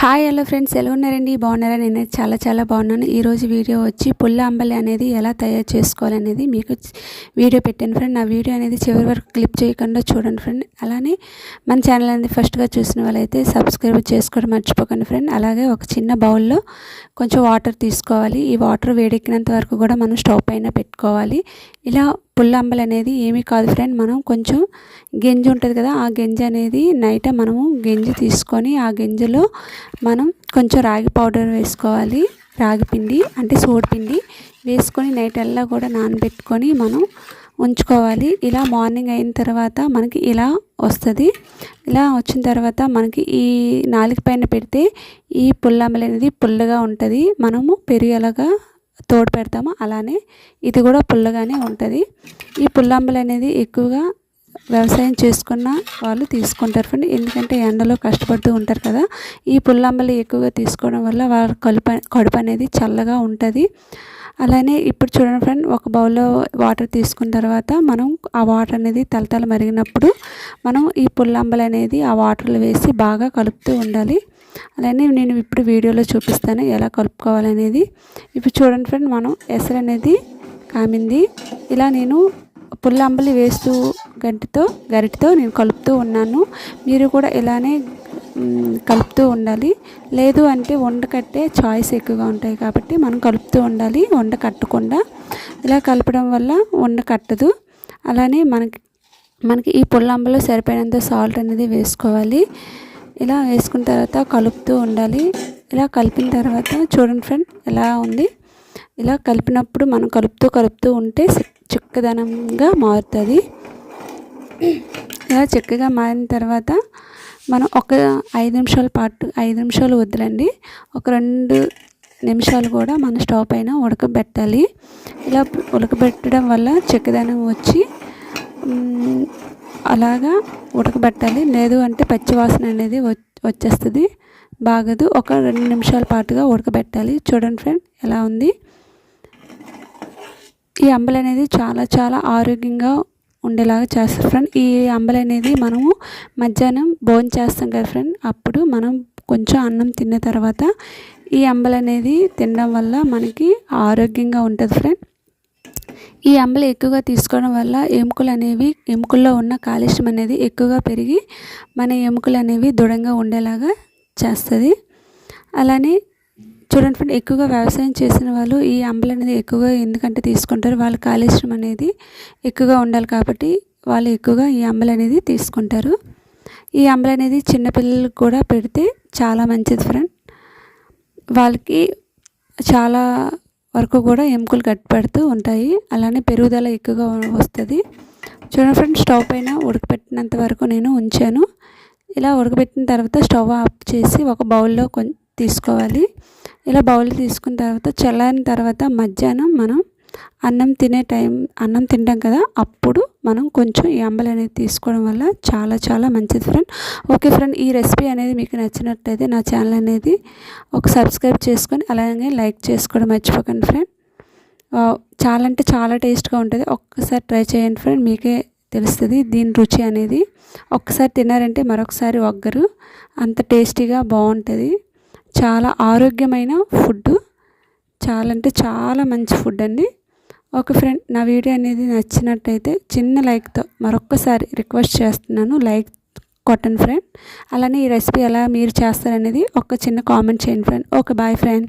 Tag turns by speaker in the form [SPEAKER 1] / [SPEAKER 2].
[SPEAKER 1] Hi hello friends. ఎలా ఉన్నారండి? బాగున్నారా? నేను చాలా చాలా బాగున్నాను. ఈరోజు వీడియో వచ్చి పుల్ల అంబలి అనేది ఎలా తయారు చేసుకోవాలనేది మీకు వీడియో పెట్టాను ఫ్రెండ్. నా వీడియో అనేది చివరి వరకు క్లిప్ చేయకుండా చూడండి ఫ్రెండ్. అలానే మన ఛానల్ అనేది ఫస్ట్గా చూసిన వాళ్ళైతే సబ్స్క్రైబ్ చేసుకోవడం మర్చిపోకండి ఫ్రెండ్. అలాగే ఒక చిన్న బౌల్లో కొంచెం వాటర్ తీసుకోవాలి. ఈ వాటర్ వేడెక్కినంత వరకు కూడా మనం స్టవ్ పైన పెట్టుకోవాలి. ఇలా పుల్లంబలు అనేది ఏమీ కాదు ఫ్రెండ్ మనం కొంచెం గింజ ఉంటుంది కదా ఆ గింజ అనేది నైట్ మనము గింజ తీసుకొని ఆ గింజలో మనం కొంచెం రాగి పౌడర్ వేసుకోవాలి. రాగి పిండి అంటే పిండి వేసుకొని నైట్ అల్లా కూడా నానబెట్టుకొని మనం ఉంచుకోవాలి. ఇలా మార్నింగ్ అయిన తర్వాత మనకి ఇలా వస్తుంది. ఇలా వచ్చిన తర్వాత మనకి ఈ నాలుగు పైన పెడితే ఈ పుల్లమ్మలు అనేది పుల్లగా ఉంటుంది. మనము పెరిగేలాగా తోడు పెడతాము అలానే ఇది కూడా పుల్లగానే ఉంటుంది. ఈ పుల్లంబలు అనేది ఎక్కువగా వ్యవసాయం చేసుకున్న వాళ్ళు తీసుకుంటారు ఫ్రెండ్. ఎందుకంటే ఎండలో కష్టపడుతూ ఉంటారు కదా. ఈ పుల్లంబలు ఎక్కువగా తీసుకోవడం వల్ల వాళ్ళ కలుపు కడుపు అనేది చల్లగా ఉంటుంది. అలానే ఇప్పుడు చూడండి ఫ్రెండ్ ఒక బౌల్లో వాటర్ తీసుకున్న తర్వాత మనం ఆ వాటర్ అనేది తలతల మరిగినప్పుడు మనం ఈ పుల్లంబలు అనేది ఆ వాటర్లో వేసి బాగా కలుపుతూ ఉండాలి. అలానే నేను ఇప్పుడు వీడియోలో చూపిస్తాను ఎలా కలుపుకోవాలనేది. ఇప్పుడు చూడండి ఫ్రెండ్ మనం ఎసరు అనేది కామింది. ఇలా నేను పుల్లంబలి వేస్తూ గంటితో గరిటితో నేను కలుపుతూ ఉన్నాను. మీరు కూడా ఇలానే కలుపుతూ ఉండాలి. లేదు అంటే వండ కట్టే చాయిస్ ఎక్కువగా ఉంటాయి కాబట్టి మనం కలుపుతూ ఉండాలి వండ కట్టకుండా. ఇలా కలపడం వల్ల వండ కట్టదు. అలానే మనకి మనకి ఈ పుల్లంబలో సరిపోయినంత సాల్ట్ అనేది వేసుకోవాలి. ఇలా వేసుకున్న తర్వాత కలుపుతూ ఉండాలి. ఇలా కలిపిన తర్వాత చూడండి ఫ్రెండ్ ఎలా ఉంది? ఇలా కలిపినప్పుడు మనం కలుపుతూ కలుపుతూ ఉంటే చిక్కదనంగా మారుతుంది. ఇలా చిక్కగా మారిన తర్వాత మనం ఒక ఐదు నిమిషాల పాటు ఐదు నిమిషాలు వద్దులండి ఒక రెండు నిమిషాలు కూడా మన స్టవ్ పైన ఉడకబెట్టాలి. ఇలా ఉడకబెట్టడం వల్ల చిక్కదనం వచ్చి అలాగా ఉడకబెట్టాలి. లేదు అంటే పచ్చివాసన అనేది వచ్చేస్తుంది. బాగదు. ఒక రెండు నిమిషాల పాటుగా ఉడకబెట్టాలి. చూడండి ఫ్రెండ్ ఎలా ఉంది? ఈ అంబలి అనేది చాలా చాలా ఆరోగ్యంగా ఉండేలాగా చేస్తారు ఫ్రెండ్. ఈ అంబలి అనేది మనము మధ్యాహ్నం భోజనం చేస్తాం కదా ఫ్రెండ్. అప్పుడు మనం కొంచెం అన్నం తిన్న తర్వాత ఈ అంబలి అనేది తినడం వల్ల మనకి ఆరోగ్యంగా ఉంటుంది ఫ్రెండ్. ఈ అంబలి ఎక్కువగా తీసుకోవడం వల్ల ఎముకలు అనేవి ఎముకల్లో ఉన్న కాలుష్యం అనేది ఎక్కువగా పెరిగి మన ఎముకలు అనేవి దృఢంగా ఉండేలాగా చేస్తుంది. అలానే చూడండి ఫ్రెండ్ ఎక్కువగా వ్యవసాయం చేసిన వాళ్ళు ఈ అంబలి అనేది ఎక్కువగా ఎందుకంటే తీసుకుంటారు? వాళ్ళ కాలుష్యం అనేది ఎక్కువగా ఉండాలి కాబట్టి వాళ్ళు ఎక్కువగా ఈ అంబలి అనేది తీసుకుంటారు. ఈ అంబలి అనేది చిన్నపిల్లలకు కూడా పెడితే చాలా మంచిది ఫ్రెండ్. వాళ్ళకి చాలా వరకు కూడా ఎముకలు గట్టిపడుతూ ఉంటాయి. అలానే పెరుగుదల ఎక్కువగా వస్తుంది. చూడండి ఫ్రెండ్ స్టవ్ పైన ఉడకపెట్టినంత వరకు నేను ఉంచాను. ఇలా ఉడకబెట్టిన తర్వాత స్టవ్ ఆఫ్ చేసి ఒక బౌల్లో కొంచెం తీసుకోవాలి. ఇలా బౌల్ తీసుకున్న తర్వాత చల్లారిన తర్వాత మధ్యాహ్నం మనం అన్నం తినే టైం అన్నం తింటాం కదా అప్పుడు మనం కొంచెం ఈ అంబలి అనేది తీసుకోవడం వల్ల చాలా చాలా మంచిది ఫ్రెండ్ ఓకే ఫ్రెండ్ ఈ రెసిపీ అనేది మీకు నచ్చినట్టయితే నా ఛానల్ అనేది ఒక సబ్స్క్రైబ్ చేసుకొని అలాగే లైక్ చేసుకోవడం మర్చిపోకండి ఫ్రెండ్ చాలా అంటే చాలా టేస్ట్గా ఉంటుంది. ఒక్కసారి ట్రై చేయండి ఫ్రెండ్ మీకే తెలుస్తుంది దీని రుచి అనేది. ఒక్కసారి తిన్నారంటే మరొకసారి ఒగ్గరు. అంత టేస్టీగా బాగుంటుంది. చాలా ఆరోగ్యమైన ఫుడ్ చాలా అంటే చాలా మంచి ఫుడ్ అండి. ఒక ఫ్రెండ్ నా వీడియో అనేది నచ్చినట్టయితే చిన్న లైక్తో మరొక్కసారి రిక్వెస్ట్ చేస్తున్నాను. లైక్ కొట్టండి ఫ్రెండ్. అలానే ఈ రెసిపీ ఎలా మీరు చేస్తారనేది ఒక చిన్న కామెంట్ చేయండి ఫ్రెండ్. Okay boy friend.